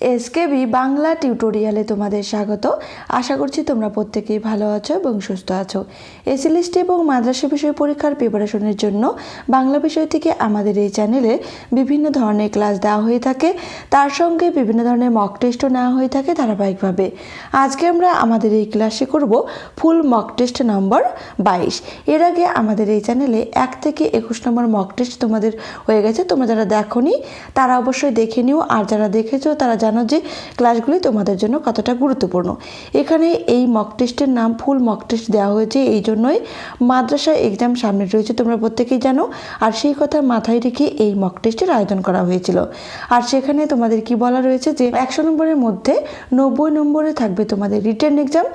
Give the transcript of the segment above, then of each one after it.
SKB Bangla টিউটোরিয়ালে তোমাদের স্বাগত। আশা করছি তোমরা প্রত্যেকেই ভালো আছো এবং সুস্থ আছো। এসএলএসটি এবং মাদ্রাসা বিষয় পরীক্ষার প্রিপারেশনের জন্য বাংলা বিষয় থেকে আমাদের এই চ্যানেলে বিভিন্ন ধরনের ক্লাস দেওয়া হয়ে থাকে। তার সঙ্গে বিভিন্ন ধরনের মক টেস্টও নেওয়া হয়ে থাকে ধারাবাহিকভাবে। আজকে আমরা আমাদের এই ক্লাসে করব ফুল মক টেস্ট নম্বর বাইশ। এর আগে আমাদের এই চ্যানেলে এক থেকে একুশ নম্বর মক টেস্ট তোমাদের হয়ে গেছে। তোমরা যারা দেখোনি, তারা অবশ্যই দেখে নিও। আর যারা দেখেছ, তারা জানো যে ক্লাসগুলি তোমাদের জন্য কতটা গুরুত্বপূর্ণ। এখানে এই মক টেস্টের নাম ফুল মক টেস্ট দেওয়া হয়েছে, এই জন্যই মাদ্রাসা এক্সাম সামনে রয়েছে তোমরা প্রত্যেকেই জানো। আর সেই কথা মাথায় রেখে এই মক টেস্টের আয়োজন করা হয়েছিল। আর সেখানে তোমাদের কি বলা রয়েছে যে একশো নম্বরের মধ্যে নব্বই নম্বরে থাকবে তোমাদের রিটার্ন এক্সাম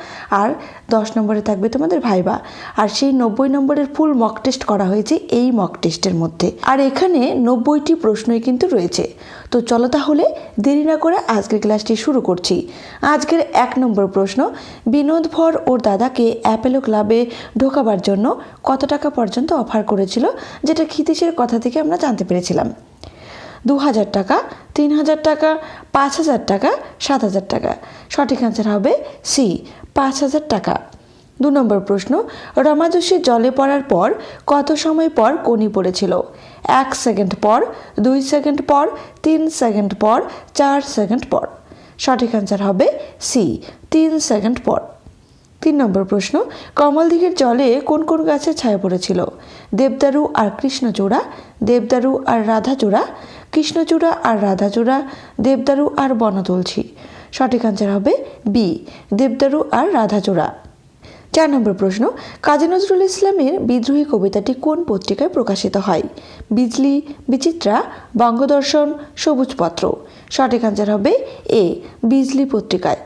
আর দশ নম্বরে থাকবে তোমাদের ভাইবা। আর সেই নব্বই নম্বরের ফুল মক টেস্ট করা হয়েছে এই মক টেস্টের মধ্যে। আর এখানে নব্বইটি প্রশ্নই কিন্তু রয়েছে। তো চলো তাহলে দেরি না করে আজকের ক্লাসটি শুরু করছি। আজকের এক নম্বর প্রশ্ন, বিনোদ ভর ওর দাদাকে অ্যাপেলো ক্লাবে ঢোকাবার জন্য কত টাকা পর্যন্ত অফার করেছিল, যেটা ক্ষিতীশের কথা থেকে আমরা জানতে পেরেছিলাম। দু হাজার টাকা তিন হাজার টাকা পাঁচ হাজার টাকা সাত হাজার টাকা। সঠিক অ্যান্সার হবে সি পাঁচ হাজার টাকা। দু নম্বর প্রশ্ন রমাজস্বী জলে পড়ার পর কত সময় পর কনি পড়েছিল? এক সেকেন্ড পর, দুই সেকেন্ড পর, তিন সেকেন্ড পর, চার সেকেন্ড পর। সঠিক অ্যান্সার হবে সি তিন সেকেন্ড পর। তিন নম্বর প্রশ্ন, কমল দিঘির জলে কোন কোন গাছের ছায়া পড়েছিল? দেবদারু আর কৃষ্ণচূড়া, দেবদারু আর রাধাচূড়া, কৃষ্ণচূড়া আর রাধাচূড়া, দেবদারু আর বনতুলসী। সঠিক অ্যান্সার হবে বি দেবদারু আর রাধাচূড়া। চার নম্বর প্রশ্ন, কাজী নজরুল ইসলামের বিদ্রোহী কবিতাটি কোন পত্রিকায় প্রকাশিত হয়? বিজলি, বিচিত্রা, বঙ্গদর্শন সবুজপত্র সঠিক অ্যান্সার হবে এ, বিজলি পত্রিকায়।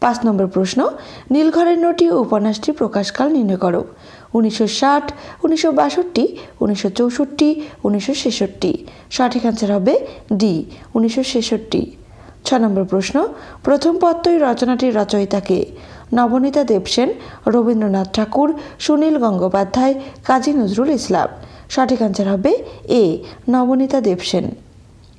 পাঁচ নম্বর প্রশ্ন, নীলঘরের নটি উপন্যাসটি প্রকাশকাল নির্ণয় করো। উনিশশো ষাট, উনিশশো বাষট্টি, উনিশশো চৌষট্টি, উনিশশো ছেষট্টি। সঠিক অ্যান্সার হবে ডি, উনিশশো ছেষট্টি। ছ নম্বর প্রশ্ন, প্রথম পত্রই রচনাটির রচয়িতাকে নবনীতা দেবসেন, রবীন্দ্রনাথ ঠাকুর, সুনীল গঙ্গোপাধ্যায়, কাজী নজরুল ইসলাম। সঠিক অ্যান্সার হবে এ নবনীতা দেবসেন।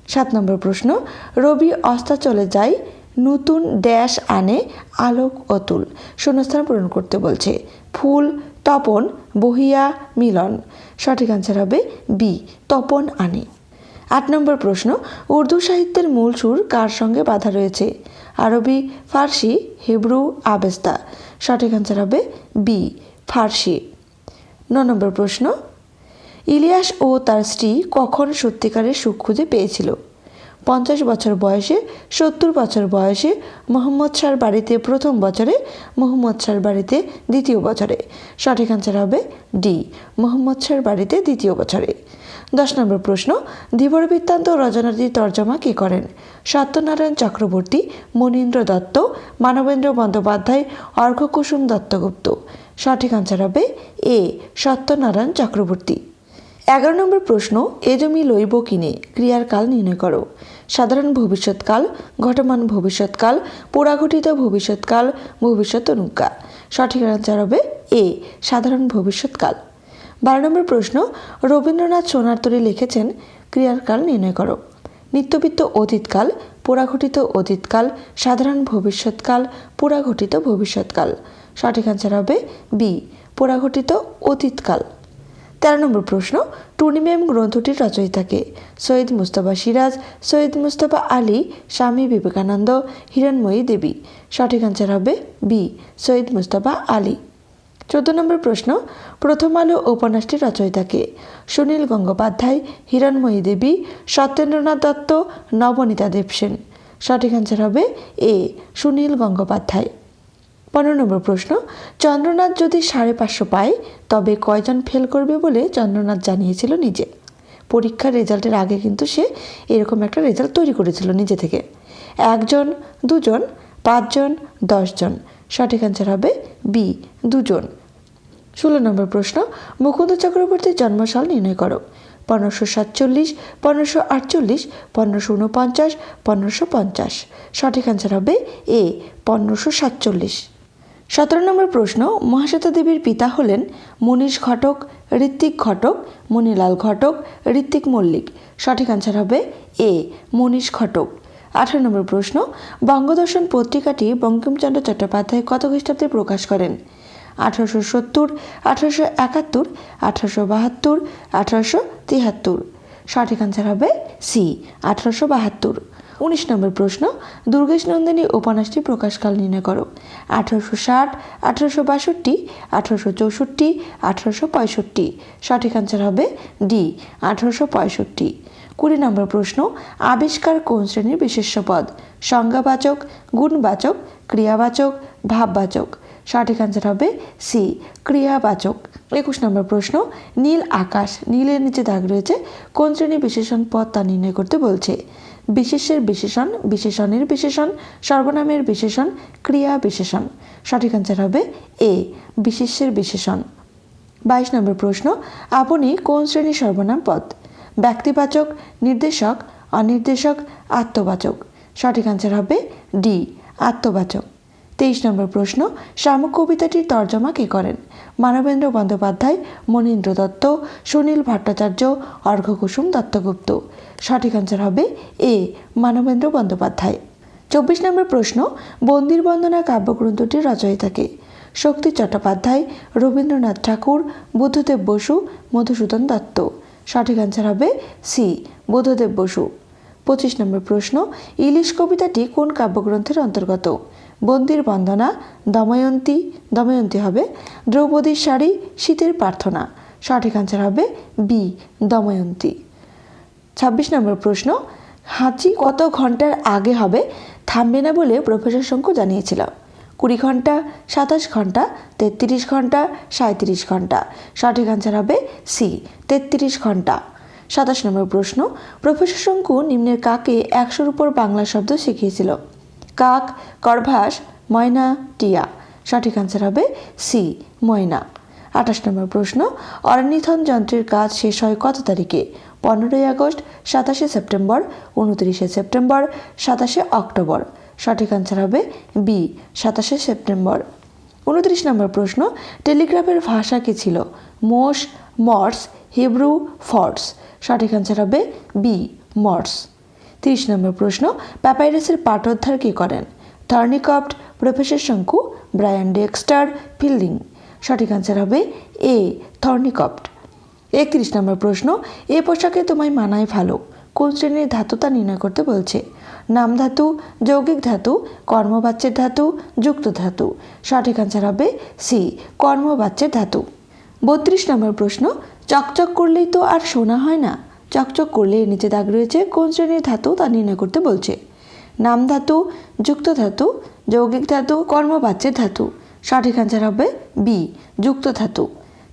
সাত নম্বর প্রশ্ন, রবি অস্তা চলে যায়, নতুন ড্যাশ আনে আলোক অতুল। শূন্যস্থান পূরণ করতে বলছে, ফুল, তপন, বহিয়া, মিলন। সঠিক অ্যান্সার হবে বি তপন আনে। আট নম্বর প্রশ্ন, উর্দু সাহিত্যের মূল সুর কার সঙ্গে বাধা রয়েছে? আরবি, ফার্সি, হিব্রু, আবেস্তা। সঠিক অ্যান্সার হবে বি, ফার্সি। ন নম্বর প্রশ্ন, ইলিয়াস ও তার স্ত্রী কখন সত্যিকারের সুখ খুঁজে পেয়েছিল? পঞ্চাশ বছর বয়সে, সত্তর বছর বয়সে, মোহাম্মদ শাহর বাড়িতে প্রথম বছরে, মোহাম্মদ শাহর বাড়িতে দ্বিতীয় বছরে। সঠিক অ্যান্সার হবে ডি, মোহাম্মদ শাহর বাড়িতে দ্বিতীয় বছরে। দশ নম্বর প্রশ্ন ধীবর বৃত্তান্ত রচনাটির তর্জমা কে করেন? সত্যনারায়ণ চক্রবর্তী, মনীন্দ্র দত্ত, মানবেন্দ্র বন্দ্যোপাধ্যায় অর্ঘকুসুম দত্তগুপ্ত। সঠিক অ্যান্সার হবে এ সত্যনারায়ণ চক্রবর্তী। এগারো নম্বর প্রশ্ন, এ জমি লইব কিনে, ক্রিয়ার কাল নির্ণয় করো। সাধারণ ভবিষ্যৎকাল, ঘটমান ভবিষ্যৎকাল, পুরাঘটিত ভবিষ্যৎকাল, ভবিষ্যৎ অনুজ্ঞা। সঠিক অ্যান্সার হবে এ সাধারণ ভবিষ্যৎকাল। বারো নম্বর প্রশ্ন, রবীন্দ্রনাথ সোনারতরী লিখেছেন ক্রিয়ার কাল নির্ণয় করো। নিত্যবিত্ত অতীতকাল, পুরাঘটিত অতীতকাল, সাধারণ ভবিষ্যৎকাল, পুরাঘটিত ভবিষ্যৎকাল। সঠিক অ্যান্সার হবে বি পুরাঘটিত অতীতকাল। তেরো নম্বর প্রশ্ন টুর্নিমেম গ্রন্থটির রচয়িতাকে সৈয়দ মুস্তফা সিরাজ, সৈয়দ মুস্তফা আলী, স্বামী বিবেকানন্দ, হিরণময়ী দেবী। সঠিক অ্যান্সার হবে বি সৈয়দ মুস্তফা আলী। চোদ্দ নম্বর প্রশ্ন, প্রথম আলো উপন্যাসটির রচয়িতাকে সুনীল গঙ্গোপাধ্যায়, হিরণময়ী দেবী, সত্যেন্দ্রনাথ দত্ত, নবনীতা দেবসেন সঠিক অ্যান্সার হবে এ, সুনীল গঙ্গোপাধ্যায়। পনেরো নম্বর প্রশ্ন, চন্দ্রনাথ যদি সাড়ে পাঁচশো পায়, তবে কয়জন ফেল করবে বলে চন্দ্রনাথ জানিয়েছিল নিজে? পরীক্ষার রেজাল্টের আগে কিন্তু সে এরকম একটা রেজাল্ট তৈরি করেছিল নিজে থেকে। একজন, দুজন, পাঁচজন, দশজন। সঠিক অ্যান্সার হবে বি দুজন। ষোলো নম্বর প্রশ্ন, মুকুন্দ চক্রবর্তীর জন্মসাল নির্ণয় করো। পনেরোশো সাতচল্লিশ, পনেরোশো আটচল্লিশ, পনেরোশো উনপঞ্চাশ, পনেরোশো পঞ্চাশ। সঠিক অ্যান্সার হবে এ পনেরোশো সাতচল্লিশ। সতেরো নম্বর প্রশ্ন, মহাশ্বেতা দেবীর পিতা হলেন মনীষ ঘটক, ঋত্বিক ঘটক মণিলাল ঘটক, ঋত্বিক মল্লিক। সঠিক অ্যান্সার হবে এ মনীষ ঘটক। আঠারো নম্বর প্রশ্ন, বঙ্গদর্শন পত্রিকাটি বঙ্কিমচন্দ্র চট্টোপাধ্যায় কত খ্রিস্টাব্দে প্রকাশ করেন? আঠারোশো সত্তর, আঠারোশো একাত্তর, আঠারোশো বাহাত্তর, আঠারোশো তিয়াত্তর সঠিক আনসার হবে সি আঠারোশো বাহাত্তর। উনিশ নম্বর প্রশ্ন, দুর্গেশ নন্দিনী উপন্যাসটি প্রকাশকাল নির্ণয় করো। আঠারোশো ষাট, আঠারোশো বাষট্টি, আঠারোশো চৌষট্টি, আঠারোশো পঁয়ষট্টি। সঠিক আনসার হবে ডি আঠারোশো পঁয়ষট্টি। কুড়ি নম্বর প্রশ্ন, আবিষ্কার কোন শ্রেণির বিশেষ্য পদ? সংজ্ঞাবাচক, গুণবাচক, ক্রিয়াবাচক, ভাববাচক। সঠিক আনসার হবে সি ক্রিয়াবাচক। একুশ নম্বর প্রশ্ন, নীল আকাশ, নীলের নিচে দাগ রয়েছে, কোন শ্রেণির বিশেষণ পদ তা নির্ণয় করতে বলছে? বিশেষের বিশেষণ, বিশেষণের বিশেষণ, সর্বনামের বিশেষণ, ক্রিয়া বিশেষণ। সঠিক আনসার হবে এ বিশেষের বিশেষণ। বাইশ নম্বর প্রশ্ন, আপনি কোন শ্রেণির সর্বনাম পদ? ব্যক্তিবাচক, নির্দেশক, অনির্দেশক, আত্মবাচক। সঠিক আনসার হবে ডি, আত্মবাচক। তেইশ নম্বর প্রশ্ন, শামুক কবিতাটির তর্জমা কে করেন? মানবেন্দ্র বন্দ্যোপাধ্যায়, মনীন্দ্র দত্ত, সুনীল ভট্টাচার্য অর্ঘকুসুম দত্তগুপ্ত। সঠিক আনসার হবে এ, মানবেন্দ্র বন্দ্যোপাধ্যায়। চব্বিশ নম্বর প্রশ্ন, বন্দির বন্দনা কাব্যগ্রন্থটির রচয়িতাকে শক্তি চট্টোপাধ্যায়, রবীন্দ্রনাথ ঠাকুর, বুদ্ধদেব বসু, মধুসূদন দত্ত। সঠিক আনসার হবে সি বুদ্ধদেব বসু। পঁচিশ নম্বর প্রশ্ন, ইলিশ কবিতাটি কোন কাব্যগ্রন্থের অন্তর্গত? বন্দির বন্দনা, দময়ন্তী দময়ন্তী হবে দ্রৌপদীর শাড়ি, শীতের প্রার্থনা। সঠিক আনসার হবে বি দময়ন্তী। ছাব্বিশ নম্বর প্রশ্ন, হাঁচি কত ঘণ্টার আগে হবে থামবে না বলে প্রফেসর শঙ্কু জানিয়েছিল। কুড়ি ঘণ্টা, সাতাশ ঘণ্টা, তেত্রিশ ঘণ্টা সাঁত্রিশ ঘণ্টা। সঠিক আনসার হবে সি তেত্রিশ ঘণ্টা। সাতাশ নম্বর প্রশ্ন, প্রফেসর শঙ্কু নিম্নের কাকে একশোর উপর বাংলা শব্দ শিখিয়েছিল? কাক, করভাস, ময়না, টিয়া। সঠিক আনসার হবে সি ময়না। আঠাশ নম্বর প্রশ্ন অরনিথন যন্ত্রের কাজ শেষ হয় কত তারিখে? পনেরোই আগস্ট, সাতাশে সেপ্টেম্বর, উনত্রিশে সেপ্টেম্বর, সাতাশে অক্টোবর। সঠিক আনসার হবে বি সাতাশে সেপ্টেম্বর। উনত্রিশ নম্বর প্রশ্ন, টেলিগ্রাফের ভাষা কী ছিল? মোষ, মর্স, হিব্রু, ফর্স। সঠিক আনসার হবে বি মর্স। তিরিশ নম্বর প্রশ্ন, প্যাপাইরাসের পাঠোদ্ধার কী করেন? থর্নিকপ্ট, professor Shonku, Brian Dexter, Fielding. সঠিক আনসার হবে এ থর্নিকপ্ট। একত্রিশ নম্বর প্রশ্ন, এ পোশাকে তোমায় মানায় ভালো। কোন শ্রেণির ধাতু তা নির্ণয় করতে বলছে? নাম ধাতু, যৌগিক ধাতু, কর্মবাচ্যের ধাতু, যুক্ত ধাতু। সঠিক আনসার হবে সি কর্মবাচ্যের ধাতু। বত্রিশ নম্বর প্রশ্ন, চকচক করলেই তো আর শোনা হয় না? চকচক করলে এর নিচে দাগ রয়েছে, কোন শ্রেণির ধাতু তা নির্ণয় করতে বলছে? নাম ধাতু, যুক্ত ধাতু, যৌগিক ধাতু, কর্মবাচ্যের ধাতু। সঠিক আনসার হবে বি যুক্ত ধাতু।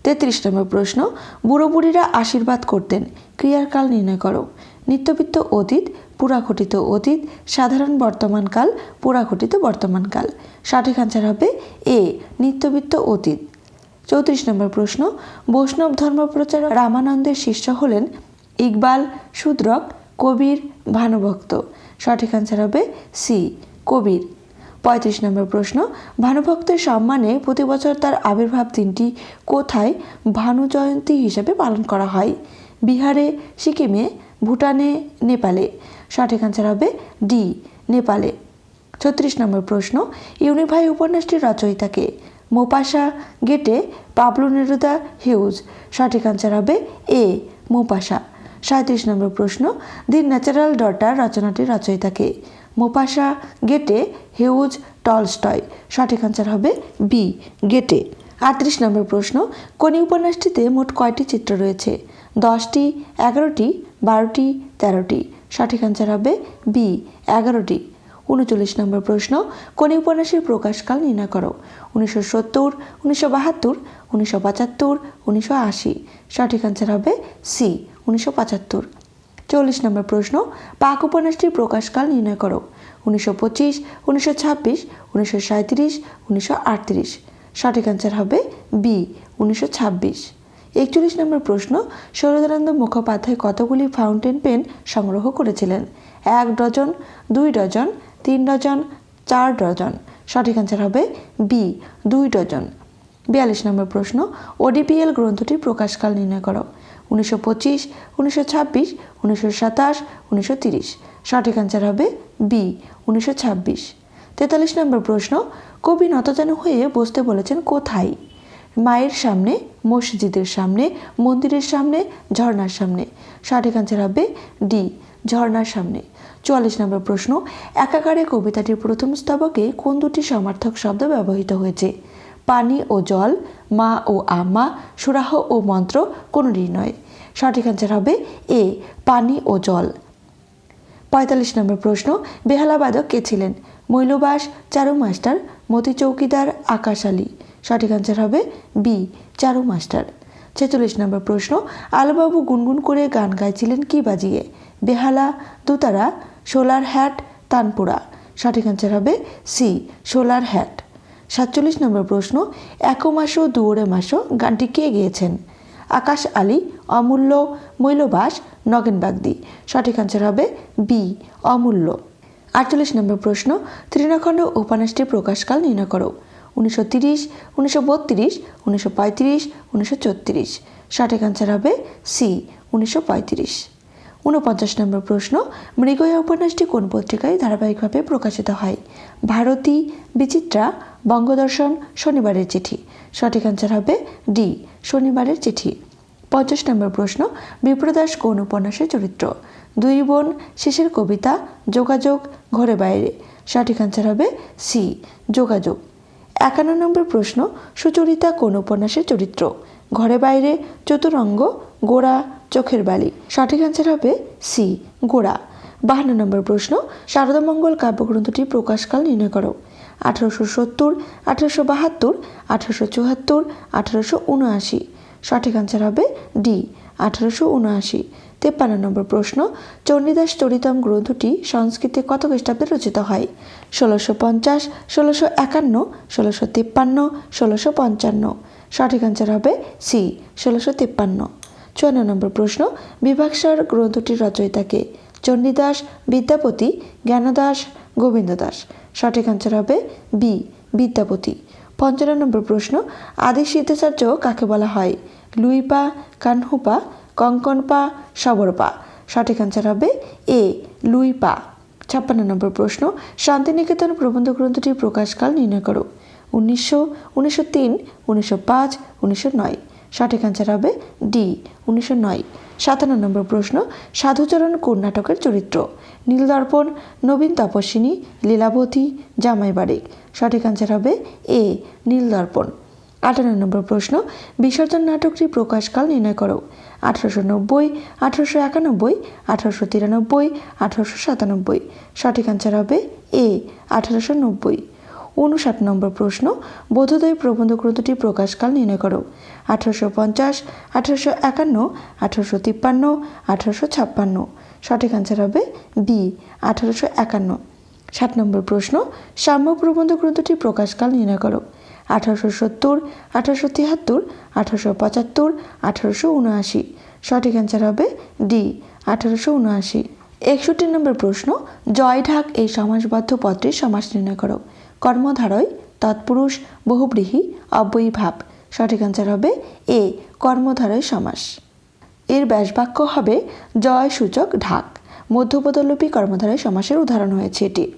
তেত্রিশ নম্বর প্রশ্ন বুড়ো বুড়িরা আশীর্বাদ করতেন, ক্রিয়ার কাল নির্ণয় করো। নিত্যবিত্ত অতীত পুরাঘটিত অতীত, সাধারণ বর্তমানকাল, পুরাঘটিত বর্তমানকাল। সঠিক আনসার হবে এ নিত্যবিত্ত অতীত। চৌত্রিশ নম্বর প্রশ্ন, বৈষ্ণব ধর্মপ্রচারক রামানন্দের শিষ্য হলেন ইকবাল শূদ্রক কবির ভানুভক্ত। সঠিক আনসার হবে সি কবির। পঁয়ত্রিশ নম্বর প্রশ্ন, ভানুভক্তের সম্মানে প্রতি বছর তার আবির্ভাব দিনটি কোথায়? ভানু জয়ন্তী হিসেবে পালন করা হয়। বিহারে, সিকিমে, ভুটানে, নেপালে। সঠিক আনসার হবে ডি নেপালে। ছত্রিশ নম্বর প্রশ্ন, ইউনিভাই উপন্যাসটির রচয়িতাকে Maupassant Goethe Pablo Neruda Hughes. সঠিক আনসার হবে এ মোপাসা। সাঁত্রিশ নম্বর প্রশ্ন, দি ন্যাচারাল ডটার রচনাটির রচয়িতাকে মোপাসা গেটে হিউজ টলস্টয়। সঠিক আনসার হবে বি গেটে। আটত্রিশ নম্বর প্রশ্ন, কোন উপন্যাসটিতে মোট কয়টি চিত্র রয়েছে? দশটি, এগারোটি, বারোটি, তেরোটি। সঠিক আনসার হবে বি এগারোটি। উনচল্লিশ নম্বর প্রশ্ন, কোন উপন্যাসের প্রকাশকাল নির্ণয় করো? উনিশশো সত্তর, উনিশশো বাহাত্তর, উনিশশো পঁচাত্তর, উনিশশো আশি। সঠিক আনসার হবে সি উনিশশো পঁচাত্তর। চল্লিশ নম্বর প্রশ্ন, পাক উপন্যাসটির প্রকাশকাল নির্ণয় করো? উনিশশো পঁচিশ, উনিশশো ছাব্বিশ, উনিশশো সাঁত্রিশ উনিশশো আটত্রিশ। সঠিক অ্যান্সার হবে বি উনিশশো ছাব্বিশ। একচল্লিশ নম্বর প্রশ্ন, শরদানন্দ মুখোপাধ্যায় কতগুলি ফাউন্টেন পেন সংগ্রহ করেছিলেন? এক ডজন, দুই ডজন, তিন ডজন, চার ডজন। সঠিক অ্যান্সার হবে বি দুই ডজন। বিয়াল্লিশ নম্বর প্রশ্ন ওডিপিএল গ্রন্থটির প্রকাশকাল নির্ণয় করো। উনিশশো পঁচিশ, উনিশশো ছাব্বিশ, উনিশশো সাতাশ, উনিশশো তিরিশ। সঠিক অ্যান্সার হবে বি উনিশশো ছাব্বিশ। তেতাল্লিশ নম্বর প্রশ্ন, কবি নতজানু হয়ে বসতে বলেছেন কোথায়? মায়ের সামনে, মসজিদের সামনে, মন্দিরের সামনে, ঝর্ণার সামনে। সঠিক আনসার হবে ডি, ঝর্ণার সামনে। চুয়াল্লিশ নম্বর প্রশ্ন, একাকারে কবিতাটির প্রথম স্তবকে কোন দুটি সমার্থক শব্দ ব্যবহৃত হয়েছে? পানি ও জল, মা ও আমা সুরাহ ও মন্ত্র কোনটি নয়। সঠিক আনসার হবে এ, পানি ও জল। পঁয়তাল্লিশ নম্বর প্রশ্ন, বেহালাবাদক কে ছিলেন? মৈলবাস চারু মাস্টার মতি চৌকিদার আকাশ আলী সঠিক আনসার হবে বি চারু মাস্টার। ছেচল্লিশ নম্বর প্রশ্ন, আলুবাবু গুনগুন করে গান গাইছিলেন কি বাজিয়ে? বেহালা, দুতারা, সোলার হ্যাট, তানপুরা। সঠিক আনসার হবে সি সোলার হ্যাট। সাতচল্লিশ নম্বর প্রশ্ন একো মাসো দুয়োরে মাসো গানটি কে গেয়েছেন? আকাশ আলী, অমূল্য, মৈলবাস, নগেন বাগদি। সঠিক আনসার হবে বি অমূল্য। আটচল্লিশ নম্বর প্রশ্ন, তৃণখণ্ড উপন্যাসটির প্রকাশকাল নির্ণয় করো। উনিশশো তিরিশ, উনিশশো বত্রিশ, উনিশশো পঁয়ত্রিশ, উনিশশো চৌত্রিশ। সঠিক আনসার হবে সি উনিশশো পঁয়ত্রিশ। ঊনপঞ্চাশ নম্বর প্রশ্ন, মৃগয়া উপন্যাসটি কোন পত্রিকায় ধারাবাহিকভাবে প্রকাশিত হয়? ভারতী, বিচিত্রা, বঙ্গদর্শন, শনিবারের চিঠি। সঠিক আনসার হবে ডি শনিবারের চিঠি। পঞ্চাশ নম্বর প্রশ্ন, বিপ্রদাস কোন উপন্যাসের চরিত্র? দুই বোন, শেষের কবিতা, যোগাযোগ, ঘরে বাইরে। সঠিক আনসার হবে সি যোগাযোগ। একান্ন নম্বর প্রশ্ন, সুচরিতা কোন উপন্যাসের চরিত্র? ঘরে বাইরে, চতুরঙ্গ, গোড়া, চোখের বালি। সঠিক আনসার হবে সি গোড়া। বাহান্ন নম্বর প্রশ্ন, শারদামঙ্গল কাব্যগ্রন্থটি প্রকাশকাল নির্ণয় করো। আঠারোশো সত্তর, আঠারোশো বাহাত্তর, আঠারোশো চুয়াত্তর, আঠারোশো উনআশি। সঠিক আনসার হবে ডি আঠারোশো উনআশি। তেপ্পান্ন নম্বর প্রশ্ন, চণ্ডীদাস চরিতম গ্রন্থটি সংস্কৃতে কত খ্রিস্টাব্দে রচিত হয়? ষোলোশো পঞ্চাশ, ষোলোশো একান্ন, ষোলোশো তিপ্পান্ন, ষোলোশো পঞ্চান্ন। সঠিক আনসার হবে সি ষোলোশো তিপ্পান্ন। চুয়ান্ন নম্বর প্রশ্ন বিভাগসার গ্রন্থটির রচয়িতাকে চণ্ডীদাস, বিদ্যাপতি, জ্ঞানদাস গোবিন্দ দাস সঠিক আনসার হবে বি বিদ্যাপতি। পঞ্চান্ন নম্বর প্রশ্ন আদি সিদ্ধাচার্য কাকে বলা হয়? লুইপা, কানহুপা কঙ্কনপা, সবরপা। সঠিক আনসার হবে এ লুই পা ছাপ্পান্ন নম্বর প্রশ্ন, শান্তিনিকেতন প্রবন্ধ গ্রন্থটির প্রকাশকাল নির্ণয় করো। উনিশশো উনিশশো তিন, উনিশশো পাঁচ, উনিশশো নয়। সঠিক আনসার হবে ডি, উনিশশো নয়। সাতান্ন নম্বর প্রশ্ন, সাধুচরণ কোন নাটকের চরিত্র? নীলদর্পণ, নবীন তপস্বিনী, লীলাবতী জামাই বাড়িক সঠিক আনসার হবে এ, নীলদর্পণ। আটান্ন নম্বর প্রশ্ন, বিসর্জন নাটকটি প্রকাশকাল নির্ণয় করো। আঠারোশো নব্বই, আঠারোশো একানব্বই, আঠারোশো তিরানব্বই, আঠারোশো সাতানব্বই। সঠিক আনসার হবে এ, আঠারোশো নব্বই। উনষাট নম্বর প্রশ্ন বোধোদয় প্রবন্ধ গ্রন্থটি প্রকাশকাল নির্ণয় করো। আঠারোশো পঞ্চাশ, আঠারোশো একান্ন, আঠারোশো তিপ্পান্ন, আঠারোশো ছাপ্পান্ন। সঠিক আনসার হবে বি, আঠারোশো একান্ন। ষাট নম্বর প্রশ্ন, সাম্য প্রবন্ধ গ্রন্থটি প্রকাশকাল নির্ণয় করো। আঠারোশো সত্তর, আঠারোশো তিয়াত্তর, আঠারোশো পঁচাত্তর, আঠারোশো উনআশি। সঠিক অ্যান্সার হবে ডি, আঠারোশো উনআশি। একষট্টি নম্বর প্রশ্ন, জয় ঢাক এই সমাসবদ্ধ পত্রের সমাস নির্ণয় করো। কর্মধারয়, তৎপুরুষ, বহুব্রীহি অব্যয়ী ভাব সঠিক অ্যান্সার হবে এ, কর্মধারয় সমাস। এর ব্যাসবাক্য হবে জয় সূচক ঢাক। মধ্যপদলোপী কর্মধারয় সমাসের উদাহরণ হয়েছে এটি।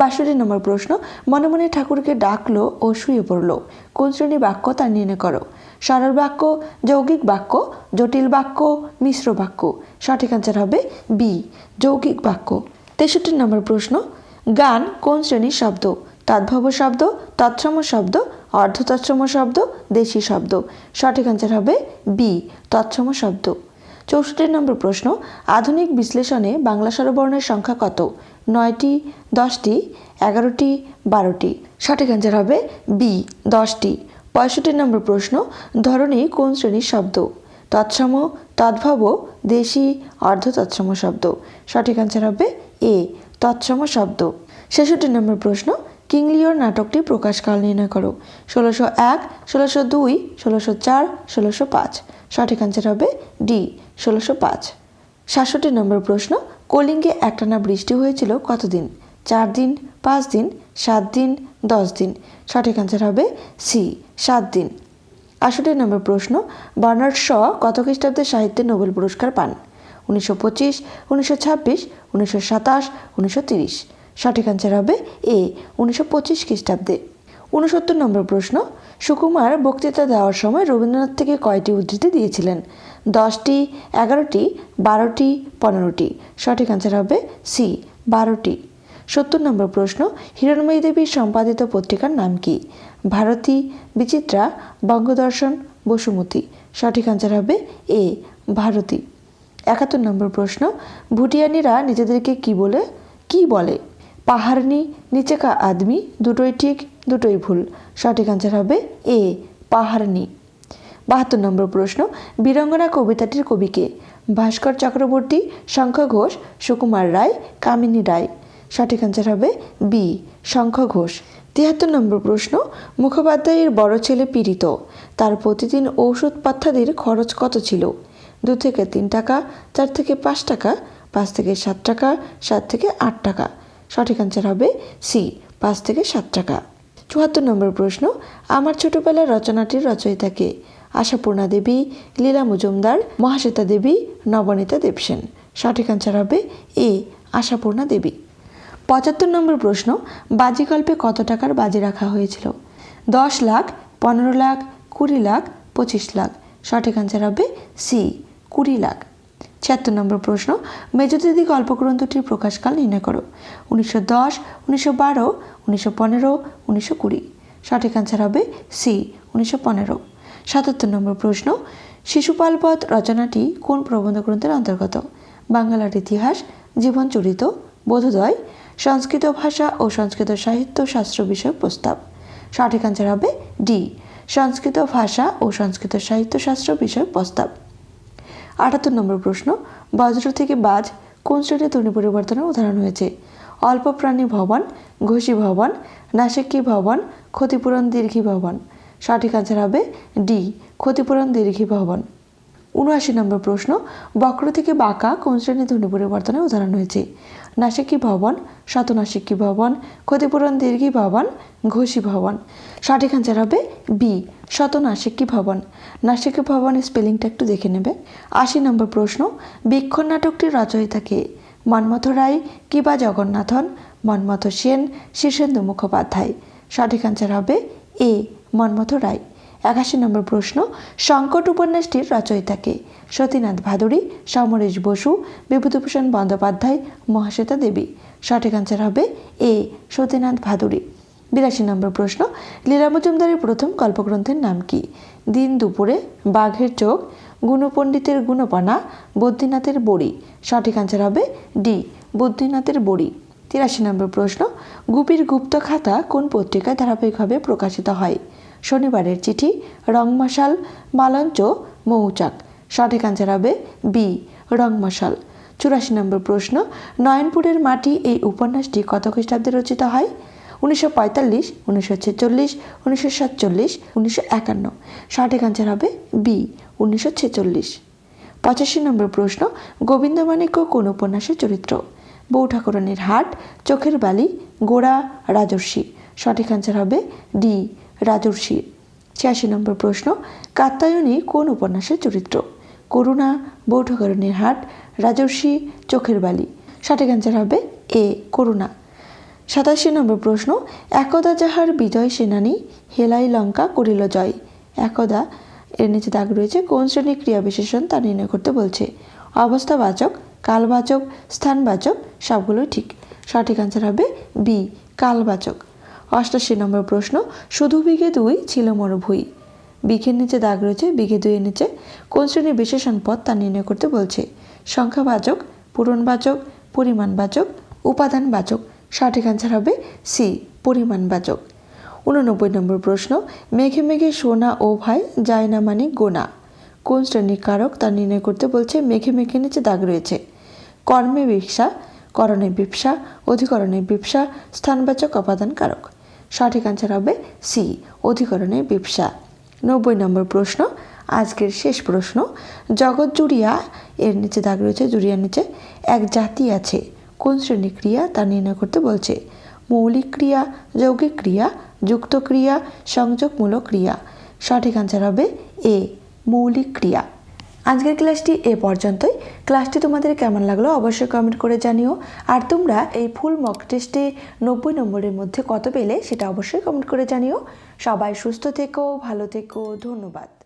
বাষট্টি নম্বর প্রশ্ন, মনে মনে ঠাকুরকে ডাকলো ও শুয়ে পড়ল। কোন শ্রেণির বাক্য তা নির্ণয় করো? সরল বাক্য, যৌগিক বাক্য, জটিল বাক্য, মিশ্র বাক্য। সঠিক আনসার হবে বি যৌগিক বাক্য। তেষট্টি নম্বর প্রশ্ন, গান কোন শ্রেণির শব্দ? তদ্ভব শব্দ, তৎসম শব্দ অর্ধ তৎসম শব্দ, দেশি শব্দ। সঠিক আনসার হবে বি তৎসম শব্দ। চৌষট্টি নম্বর প্রশ্ন, আধুনিক বিশ্লেষণে বাংলা স্বরবর্ণের সংখ্যা কত? নয়টি, দশটি, এগারোটি, বারোটি। সঠিক অ্যান্সার হবে বি, দশটি। পঁয়ষট্টি নম্বর প্রশ্ন ধরনী কোন শ্রেণির শব্দ? তৎসম, তদ্ভব, দেশি অর্ধ তৎসম শব্দ। সঠিক অ্যান্সার হবে এ, তৎসম শব্দ। ছেষট্টি নম্বর প্রশ্ন, কিংলিওর নাটকটি প্রকাশকাল নির্ণয় করো। ষোলোশো এক, ষোলোশো দুই, ষোলোশো চার, ষোলোশো পাঁচ। সঠিক অ্যান্সার হবে ডি, ষোলোশো পাঁচ। সাতষট্টি নম্বর প্রশ্ন কলিঙ্গে একটানা বৃষ্টি হয়েছিল কতদিন? চার দিন, পাঁচ দিন, সাত দিন, দশ দিন? সঠিক অ্যান্সার হবে সি, সাত দিন। আষট্টি নম্বর প্রশ্ন, বার্নার্ড শ কত খ্রিস্টাব্দে সাহিত্যে নোবেল পুরস্কার পান? উনিশশো পঁচিশ, উনিশশো ছাব্বিশ, উনিশশো সাতাশ, উনিশশো তিরিশ। সঠিক অ্যান্সার হবে এ, উনিশশো পঁচিশ খ্রিস্টাব্দে। উনসত্তর নম্বর প্রশ্ন সুকুমার বক্তৃতা দেওয়ার সময় রবীন্দ্রনাথ থেকে কয়টি উদ্ধৃতি দিয়েছিলেন? দশটি, এগারোটি, বারোটি, পনেরোটি। সঠিক অ্যান্সার হবে সি বারোটি। সত্তর নম্বর প্রশ্ন, হিরণময়ী দেবীর সম্পাদিত পত্রিকার নাম কি? ভারতী, বিচিত্রা, বঙ্গদর্শন, বসুমতী। সঠিক অ্যান্সার হবে এ ভারতী। একাত্তর নম্বর প্রশ্ন, ভুটিয়ানিরা নিজেদেরকে কি বলে? কি বলে? পাহাড়নি নিচে কা আদমি, দুটোই ঠিক দুটোই ভুল। সঠিক অ্যান্সার হবে এ পাহাড়নি। বাহাত্তর নম্বর প্রশ্ন, বীরঙ্গনা কবিতাটির কবিকে ভাস্কর চক্রবর্তী, শঙ্খ ঘোষ, সুকুমার রায়, কামিনী রায়। সঠিক অ্যান্সার হবে বি শঙ্খ ঘোষ। তিয়াত্তর নম্বর প্রশ্ন, মুখোপাধ্যায়ের বড় ছেলে পীড়িত। তার প্রতিদিন ঔষধ পাত্যাদির খরচ কত ছিল? দু থেকে তিন টাকা, চার থেকে পাঁচ টাকা, পাঁচ থেকে সাত টাকা, সাত থেকে আট টাকা। সঠিক অ্যান্সার হবে সি পাঁচ থেকে সাত টাকা। চুয়াত্তর নম্বর প্রশ্ন, আমার ছোটবেলার রচনাটির রচয়িতাকে আশাপূর্ণা দেবী, লীলা মজুমদার, মহাশ্বেতা দেবী, নবনীতা দেবসেন। সঠিক অ্যান্সার হবে এ, আশাপূর্ণা দেবী। পঁচাত্তর নম্বর প্রশ্ন, বাজি গল্পে কত টাকার বাজি রাখা হয়েছিল? দশ লাখ, পনেরো লাখ, কুড়ি লাখ, পঁচিশ লাখ। সঠিক অ্যান্সার হবে সি, কুড়ি লাখ। ছিয়াত্তর নম্বর প্রশ্ন, মেজদিদি গল্পগ্রন্থটির প্রকাশকাল নির্ণয় করো। উনিশশো দশ, উনিশশো বারো, উনিশশো পনেরো, উনিশশো কুড়ি। সঠিক অ্যান্সার হবে সি, উনিশশো পনেরো। সাতাত্তর নম্বর প্রশ্ন শিশুপালপথ রচনাটি কোন প্রবন্ধ গ্রন্থের অন্তর্গত? বাংলার ইতিহাস জীবনচরিত বোধোদয়, সংস্কৃত ভাষা ও সংস্কৃত সাহিত্য শাস্ত্র বিষয়ক প্রস্তাব। সঠিক অ্যান্সার হবে ডি, সংস্কৃত ভাষা ও সংস্কৃত সাহিত্য শাস্ত্র বিষয়ক প্রস্তাব। আটাত্তর নম্বর প্রশ্ন বজ্র থেকে বাজ কোন শ্রেণির ধ্বনি পরিবর্তনের উদাহরণ হয়েছে? অল্প প্রাণী ভবন, ঘষি ভবন, নাসিকি ভবন, ক্ষতিপূরণ দীর্ঘি ভবন। সঠিক আনসার হবে ডি ক্ষতিপূরণ দীর্ঘি ভবন। উনআশি নম্বর প্রশ্ন, বক্র থেকে বাঁকা কোন শ্রেণির ধ্বনি পরিবর্তনের উদাহরণ হয়েছে? নাসিকি ভবন, শতনাসিকি ভবন, ক্ষতিপূরণ দীর্ঘী ভবন, ঘোষী ভবন। সঠিক আনসার হবে বি শতনাসিকি ভবন। নাসিকি ভবন স্পেলিংটা একটু দেখে নেবে। আশি নম্বর প্রশ্ন বীক্ষণ নাটকটির রচয়িতাকে মন্মথ রায়, কিবা জগন্নাথন, মন্মথ সেন, শীর্ষেন্দু মুখোপাধ্যায়। সঠিক আনসার হবে এ মন্মথ রায়। একাশি নম্বর প্রশ্ন, সংকট উপন্যাসটির রচয়িতাকে সতীনাথ ভাদুরী সমরেশ বসু, বিভূতিভূষণ বন্দ্যোপাধ্যায়, মহাশ্বেতা দেবী। সঠিক আনসার হবে এ, সতীনাথ ভাদুরী বিরাশি নম্বর প্রশ্ন, লীলা মজুমদারের প্রথম কল্পগ্রন্থের নাম কি? দিন দুপুরে, বাঘের চোখ, গুণপণ্ডিতের গুণপনা, বদ্রীনাথের বড়ি। সঠিক আনসার হবে ডি, বদ্রীনাথের বড়ি। তিরাশি নম্বর প্রশ্ন, গুপির গুপ্ত খাতা কোন পত্রিকায় ধারাবাহিকভাবে প্রকাশিত হয়? শনিবারের চিঠি, রংমশাল, মালঞ্চ, মৌচাক। সঠিক আনসার হবে বি রংমশাল। চুরাশি নম্বর প্রশ্ন, নয়নপুরের মাটি এই উপন্যাসটি কত খ্রিস্টাব্দে রচিত হয়? উনিশশো পঁয়তাল্লিশ, উনিশশো ছেচল্লিশ, উনিশশো সাতচল্লিশ, উনিশশো একান্ন। সঠিক আনসার হবে বি উনিশশো ছেচল্লিশ। পঁচাশি নম্বর প্রশ্ন, গোবিন্দমাণিক্য কোন উপন্যাসের চরিত্র? বউ ঠাকুরানীর হাট, চোখের বালি, গোড়া, রাজর্ষি। সঠিক আনসার হবে ডি রাজর্ষি। ছিয়াশি নম্বর প্রশ্ন কাত্তায়নী কোন উপন্যাসের চরিত্র? করুণা বউ ঠাকুরানীর হাট, রাজর্ষি, চোখের বালি। সঠিক আনসার হবে এ, করুণা। সাতাশি নম্বর প্রশ্ন, একদা যাহার বিজয় সেনানী, হেলাই লঙ্কা করিল জয়। একদা, এর নিচে দাগ রয়েছে, কোন শ্রেণির ক্রিয়া বিশেষণ তা নির্ণয় করতে বলছে? অবস্থাবাচক, কালবাচক, স্থানবাচক, সবগুলোই ঠিক। সঠিক আনসার হবে বি, কালবাচক। অষ্টাশি নম্বর প্রশ্ন, শুধু বিঘে দুই ছিল মরুভূই বিঘের নিচে দাগ রয়েছে, বিঘে দুইয়ের নিচে। কোন শ্রেণির বিশেষণ পদ তা নির্ণয় করতে বলছে? সংখ্যাবাচক, পূরণবাচক, পরিমাণবাচক, উপাদানবাচক। সঠিক আনসার হবে সি পরিমাণবাচক। উননব্বই নম্বর প্রশ্ন, মেঘে মেঘে সোনা ও ভাই যায় না মানে গোনা। কোন শ্রেণির কারক তা নির্ণয় করতে বলছে, মেঘে মেঘে নিচে দাগ রয়েছে? কর্মে বিপসা, করণে বিপসা, অধিকরণে বিপসা, স্থানবাচক, অপাদান কারক। সঠিক আনসার হবে সি অধিকরণে বিপসা নব্বই নম্বর প্রশ্ন, আজকের শেষ প্রশ্ন। জগৎ জুড়িয়া এর নিচে দাগ রয়েছে, জুড়িয়ার নিচে এক জাতি আছে। কোন শ্রেণির ক্রিয়া তা নির্ণয় করতে বলছে? মৌলিক ক্রিয়া, যৌগিক ক্রিয়া, যুক্ত ক্রিয়া, সংযোগমূলক ক্রিয়া। সঠিক আনসার হবে এ মৌলিক ক্রিয়া। আজকের ক্লাসটি এ পর্যন্তই। ক্লাসটি তোমাদের কেমন লাগল অবশ্যই কমেন্ট করে জানিও। আর তোমরা এই ফুল মক টেস্টে নব্বই নম্বরের মধ্যে কত পেলে সেটা অবশ্যই কমেন্ট করে জানিও। সবাই সুস্থ থেকো, ভালো থেকো, ধন্যবাদ।